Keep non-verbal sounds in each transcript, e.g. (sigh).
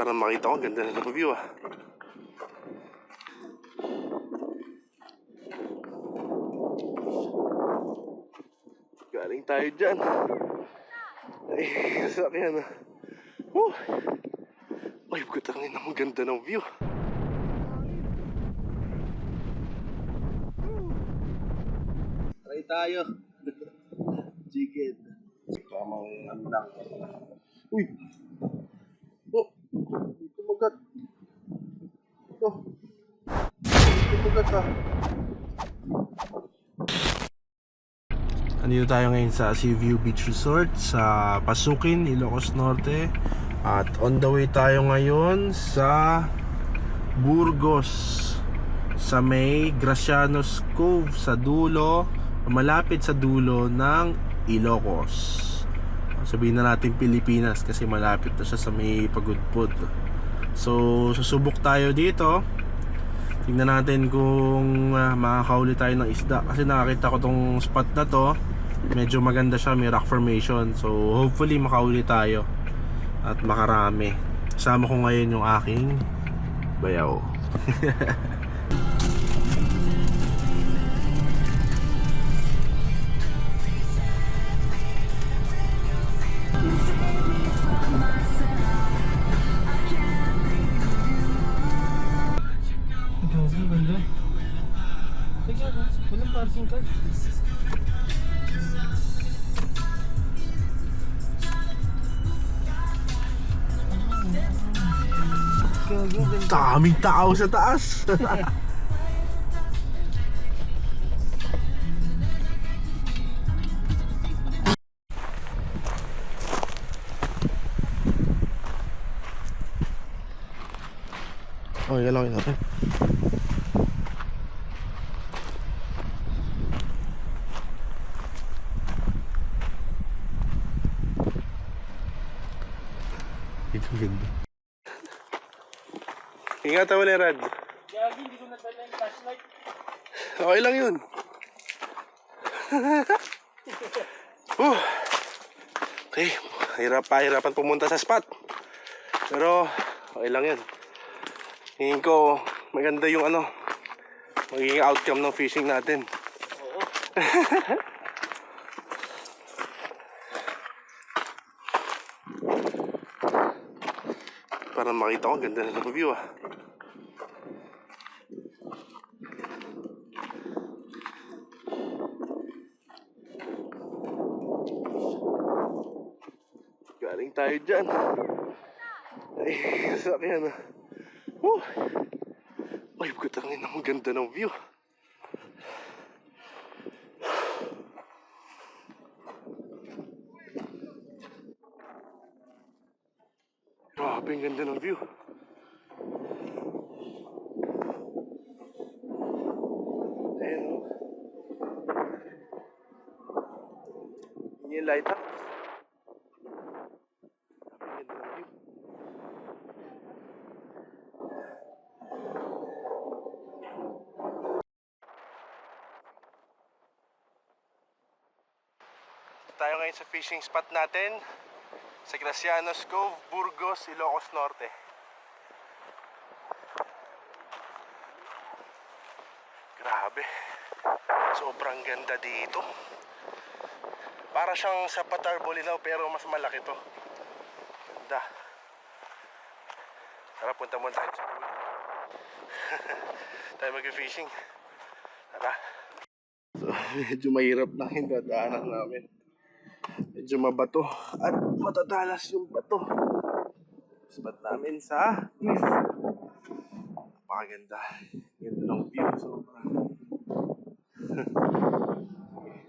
Para makita ko, ganda na ng view ah. Galing tayo dyan. Ay, (laughs) sasakyan ah. Woo! Ay, pagkatangin ang ganda ng view. Try tayo. (laughs) Chicken. Tamang ano lang. Uy! Oh! May kumagat. Oh! Andito tayo ngayon sa Seaview Beach Resort sa Pasukin, Ilocos Norte. At on the way tayo ngayon sa Burgos sa may Gracianos Cove sa dulo, malapit sa dulo ng Ilocos. Sabihin na natin Pilipinas kasi malapit na siya sa may Pagudpud. So, susubok tayo dito. Tingnan natin kung uh, makakauli tayo ng isda kasi nakakita ko tong spot na to. Medyo maganda siya, may rock formation. So, hopefully makauli tayo at makarami. Kasama ko ngayon yung aking bayaw. (laughs) Gago, ganda. Daming tao sa taas. Okay, galawin natin. Ito ganda. Ingatan mo na Rad. Gago, hindi ko nadala yung flashlight. Okay lang yun. (laughs) uh, okay, hirap pa, hirapan pumunta sa spot. Pero, okay lang yun. Hingin ko, maganda yung ano, magiging outcome ng fishing natin. Oo. (laughs) Para makita ko, ganda na ng view ah. Galing tayo dyan. Ay, sasakyan ah. Woo! Ay, pagkatangin ang ganda ng view. Grabe, ang ganda ng view. Ayan o. Yun yung lighthouse. Grabe, ang ganda ng view. Tayo ngayon sa fishing spot natin sa Gracianos Cove, Burgos, Ilocos Norte. Grabe. Sobrang ganda dito. Para siyang sa Patar Bolinao pero mas malaki to. Ganda. Tara, punta muna tayo sa (laughs) tayo mag-fishing. Tara. So, (laughs) medyo mahirap lang yung dadaanan namin. Medyo mabato at matatalas yung bato. Spot namin sa cliff. Napakaganda. Ganda ng view. Sobra. (laughs)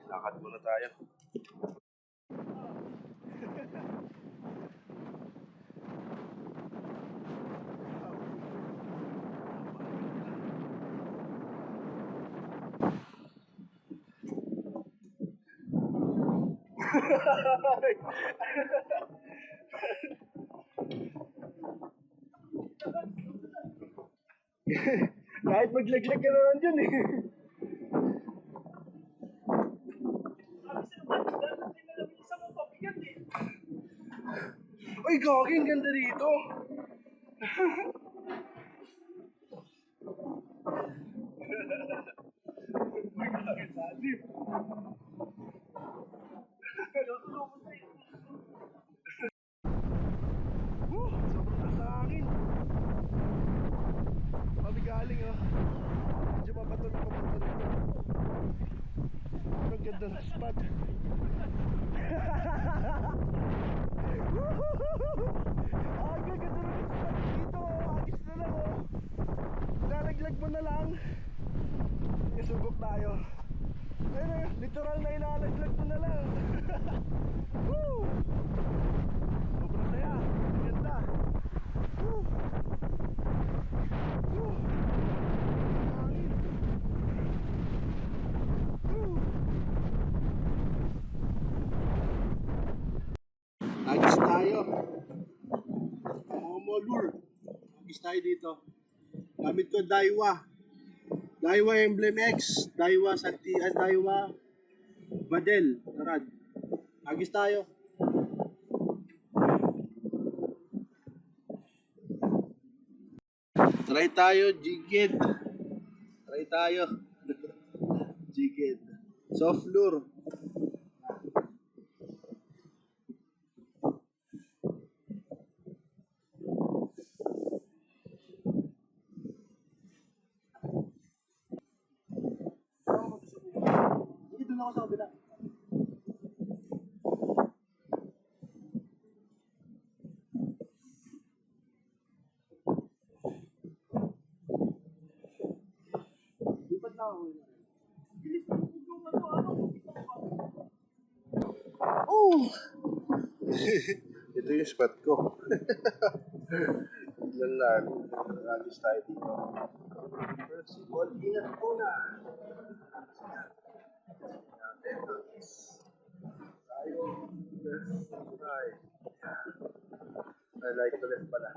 Lakad muna tayo. (laughs) Kahit maglaglag ka naman dyan eh. Uy, gagi, ang ganda rito. Uy, gagi, salim. Woo! Sobrang taas ng hangin. Mabigaling oh. Medyo mabato na papunta dito. Ang ganda ng spot. Ang ganda ng spot dito. Agis na lang oh. Lalaglag mo na lang. Isubok tayo. Ayun eh, literal na ilalaglag mo na lang. (laughs) Woo! Sobrang saya. Ganda. Woo! Woo! Hangin. Woo! Agis tayo. Momo lure. Agis tayo dito. Gamit ko Daiwa. Daiwa Emblem X. Daiwa Santi, ah, Daiwa Badel. Tarad. Agis tayo. Try tayo, jigid. Try tayo. (laughs) jigid. Soft lure. Doon ako sa kabila. Lipat na ako. Oh! (laughs) Ito yung spot ko. (laughs) Yan lang. Nagis tayo dito. First, ingat muna. Tayo. Left. I like to left pala.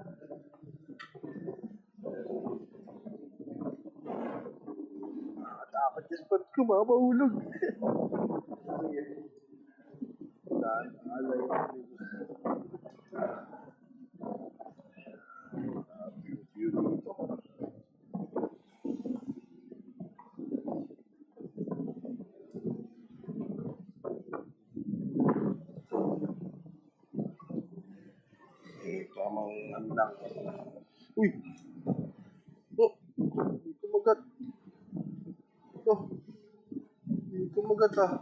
Nakakatakot yung spot ko, mga mahulog. Sige. (laughs) Saan? Alay. View lang. Uy! Oh! Hindi kumagat. Oh! Hindi kumagat ah.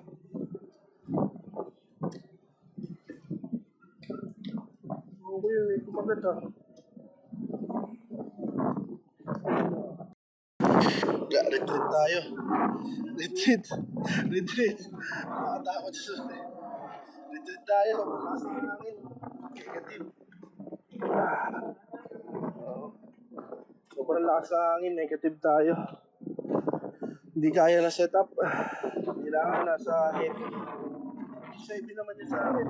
Okay eh, kumagat ah. Yeah, retreat tayo. Retreat. Retreat. Nakatakot sa. Retreat tayo sa malakas ng hangin. Negative. Sobrang lakas ng hangin, negative tayo. Hindi kaya na setup. Kailangan nasa heavy. Sa heavy naman yun sa akin.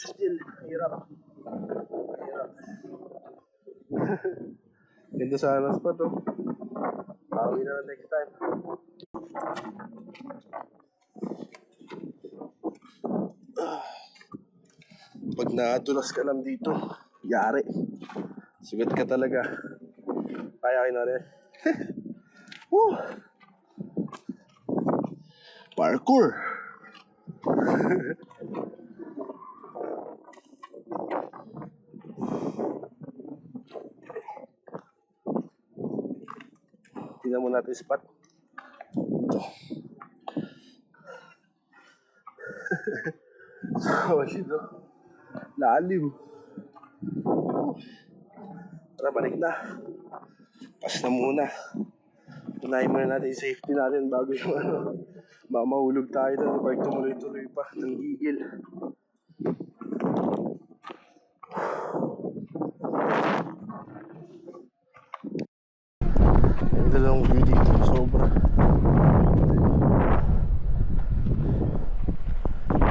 Still, hirap. Hirap. (laughs) Ganda sana pa to. Bawi na next time. Ah. Pag nadulas ka lang dito, yari. Sugat ka talaga. Kaya kayo na rin. (laughs) Woo! Parkour! (laughs) Tingnan mo natin spot. Ito. oh, dito. Lalim. Tara, balik na. Pas na muna. Unahin muna natin safety natin bago yung ano. Baka mahulog tayo doon. Balik tumuloy-tuloy pa ng gigil. Ang dalawang view. Sobra.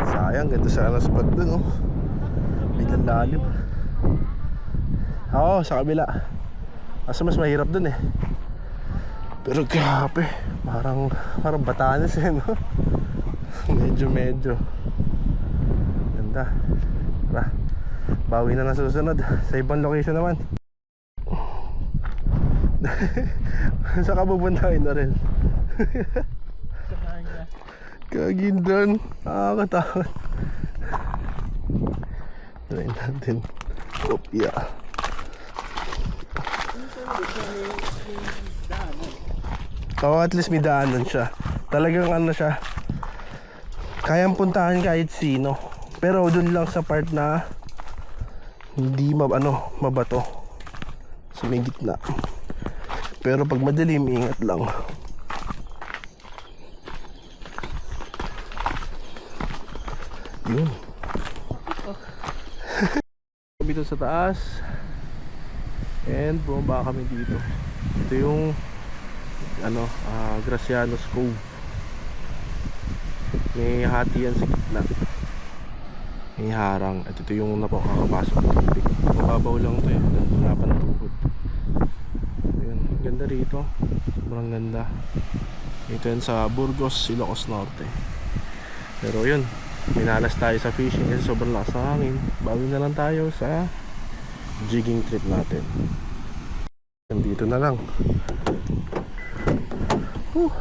Sayang, ganda sana spot dun, oh. Biglang lalim. Oo, sa kabila. Kasi mas mahirap dun eh. Pero grabe, parang parang Batanes eh, no? (laughs) medyo medyo. Ganda. Tara, bawi na ng susunod. Sa ibang location naman. (laughs) Saan ka pupuntahin na rin? Kagindan. Nakakatakot. Try natin. Kopya. Oo, at least may daanan siya. Talagang ano siya. Kayang puntahan kahit sino. Pero dun lang sa part na hindi mab ano, mabato. Sa may gitna. Pero pag madilim, ingat lang. Yun. Kami dito sa taas. And bumaba kami dito. Ito yung ano, ah, Gracianos Cove. May hati yan sa gitna. May harang. At ito yung napakakapasok ng tubig. Mababaw lang to eh. Wala pa ng. Ayun, ganda rito. Sobrang ganda. Ito yan sa Burgos, Ilocos Norte. Pero yun, minalas tayo sa fishing kasi sobrang lakas ng hangin. Bawi na lang tayo sa jigging trip natin. Nandito na lang. Whew.